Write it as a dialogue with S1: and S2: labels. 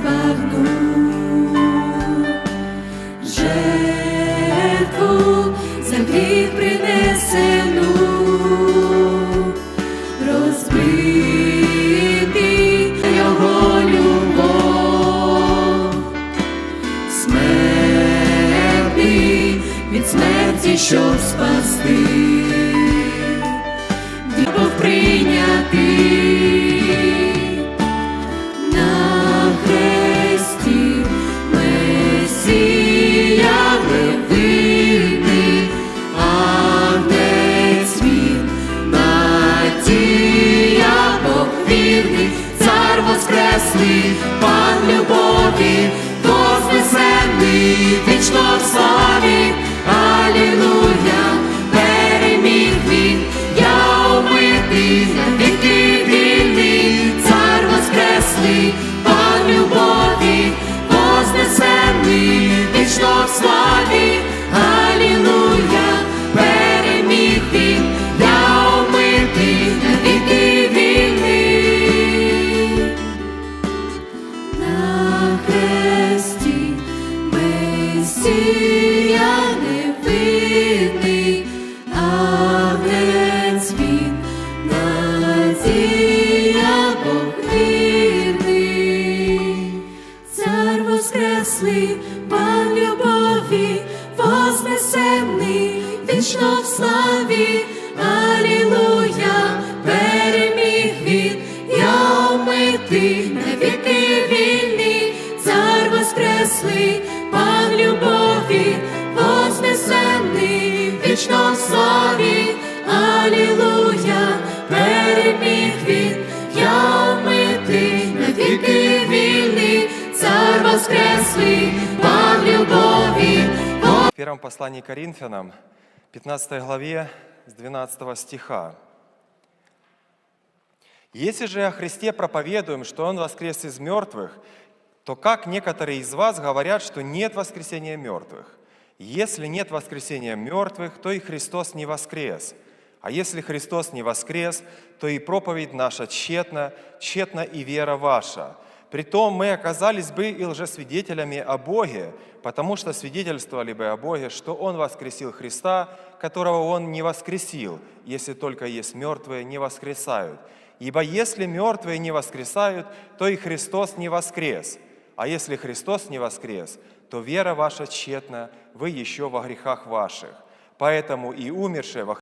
S1: збагну жертву за гріх принесену, розбити його любов, смерти від смерті, щоб спасти, цар воскреслий, пан любові, вознесений, вічно в славі, Алілуя, переміг він, я умитий, навіки вільний, цар воскреслий, пан любові, вознесений, вічно в славі, цар воскреслий, пан любові,
S2: В первом послании Коринфянам, 15 главе, с 12 стиха. «Если же о Христе проповедуем, что Он воскрес из мертвых, то как некоторые из вас говорят, что нет воскресения мертвых? Если нет воскресения мертвых, то и Христос не воскрес. А если Христос не воскрес, то и проповедь наша тщетна, тщетна и вера ваша. Притом мы оказались бы и лжесвидетелями о Боге, потому что свидетельствовали бы о Боге, что Он воскресил Христа, которого Он не воскресил, если только есть мертвые не воскресают. Ибо если мертвые не воскресают, то и Христос не воскрес. А если Христос не воскрес, то вера ваша тщетна, вы еще во грехах ваших. Поэтому и умершие во